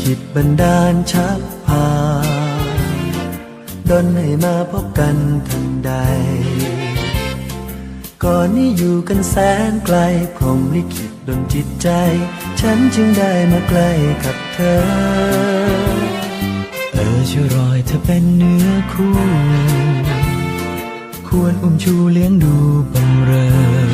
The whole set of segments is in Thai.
ขิตบันดาลชักพาดนให้มาพบกันทันใด ก่อนนี้อยู่กันแสนไกลพรมลิขิตดนจิตใจ ฉันจึงได้มาใกล้กับเธอ เออช่วยรอยเธอเป็นเนื้อคู่ ควรอุ้มชูเลี้ยงดูบำเรอ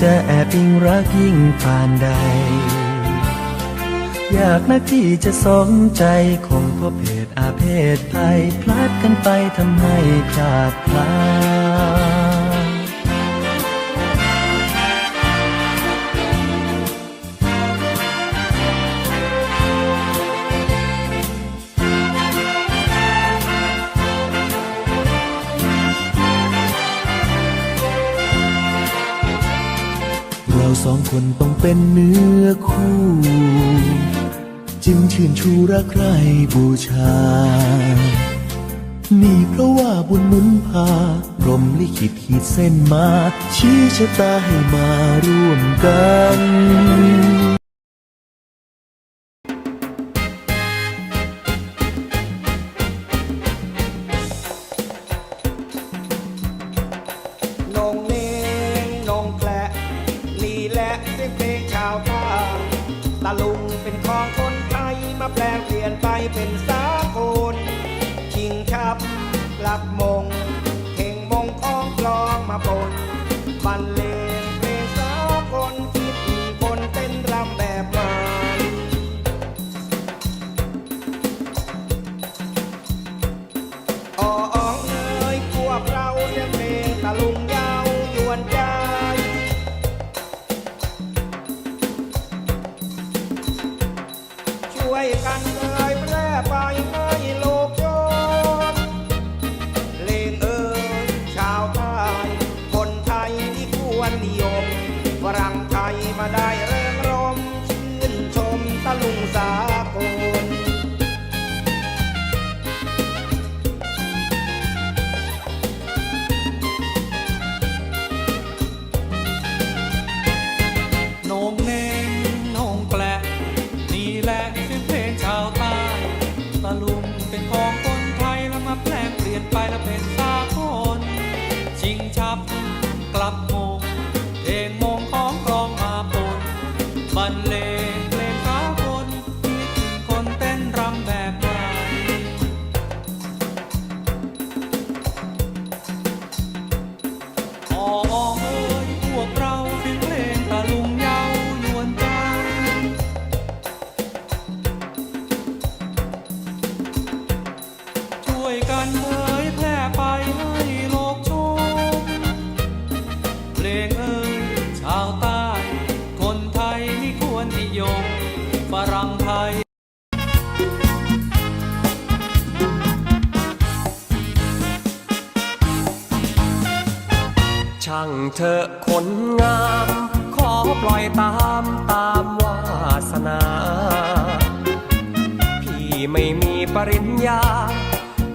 จะแอบยิ่งรักยิ่งผ่านใด อยากนักที่จะสมใจคงเพราะเพศอาเพศภัยพลาดกันไปทำให้พลาดพลา เราสองคนต้องเป็นเนื้อคู่ จึงชื่นชูรักใครบูชา นี่เพราะว่าบุญหนุนพารมลิขิตขีดเส้นมา ชี้ชะตาให้มาร่วมกัน มาแปลงเปลี่ยนไปเป็นสาคนชิงชับหลับมงเข่งมงของกลองมาปน รังไทยช่างเธอคนงาม ขอปล่อยตามตามวาสนา พี่ไม่มีปริญญา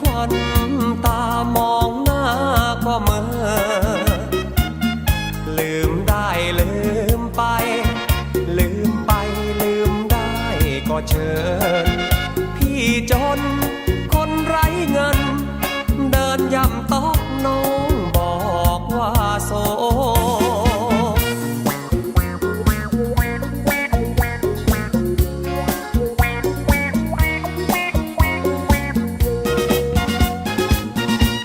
ควันตามอง เชิญ พี่จนคนไร้เงิน เดินย่ำตอกน้องบอกว่าโส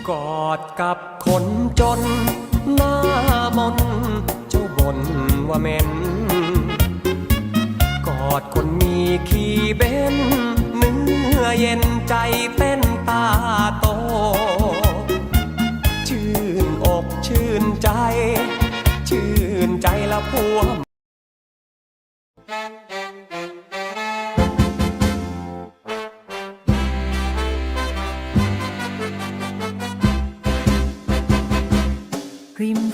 กอดกับคน ขี่เบนเมื่อเย็นใจเต้นตาโต ชื่นอกชื่นใจ ชื่นใจละพวงริม